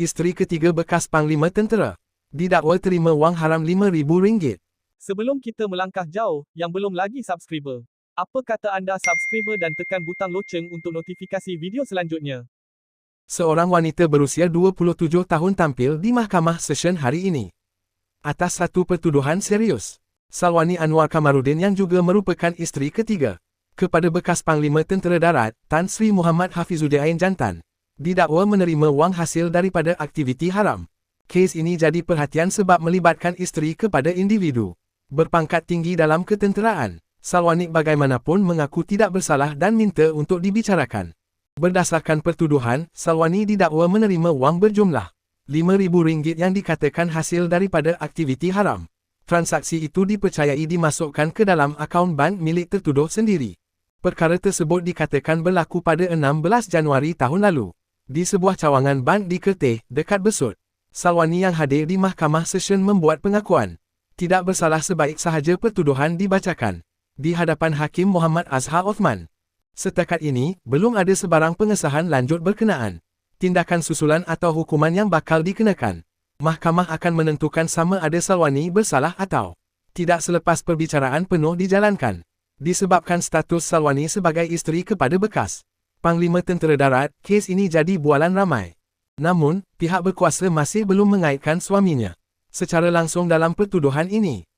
isteri ketiga bekas Panglima Tentera, didakwa terima wang haram RM5,000. Sebelum kita melangkah jauh, yang belum lagi subscriber. Apa kata anda subscriber dan tekan butang loceng untuk notifikasi video selanjutnya? Seorang wanita berusia 27 tahun tampil di mahkamah session hari ini. Atas satu pertuduhan serius. Salwani Anwar Kamarudin yang juga merupakan isteri ketiga. Kepada bekas Panglima Tentera Darat, Tan Sri Muhammad Hafizuddin Jantan. Didakwa menerima wang hasil daripada aktiviti haram. Kes ini jadi perhatian sebab melibatkan isteri kepada individu. Berpangkat tinggi dalam ketenteraan. Salwani bagaimanapun mengaku tidak bersalah dan minta untuk dibicarakan. Berdasarkan pertuduhan, Salwani didakwa menerima wang berjumlah RM5,000 yang dikatakan hasil daripada aktiviti haram. Transaksi itu dipercayai dimasukkan ke dalam akaun bank milik tertuduh sendiri. Perkara tersebut dikatakan berlaku pada 16 Januari tahun lalu. Di sebuah cawangan bank di Kerteh, dekat Besut. Salwani yang hadir di Mahkamah Session membuat pengakuan. Tidak bersalah sebaik sahaja pertuduhan dibacakan. Di hadapan Hakim Muhammad Azhar Othman. Setakat ini, belum ada sebarang pengesahan lanjut berkenaan. Tindakan susulan atau hukuman yang bakal dikenakan. Mahkamah akan menentukan sama ada Salwani bersalah atau tidak selepas perbicaraan penuh dijalankan. Disebabkan status Salwani sebagai isteri kepada bekas Panglima Tentera Darat, kes ini jadi bualan ramai. Namun, pihak berkuasa masih belum mengaitkan suaminya secara langsung dalam pertuduhan ini.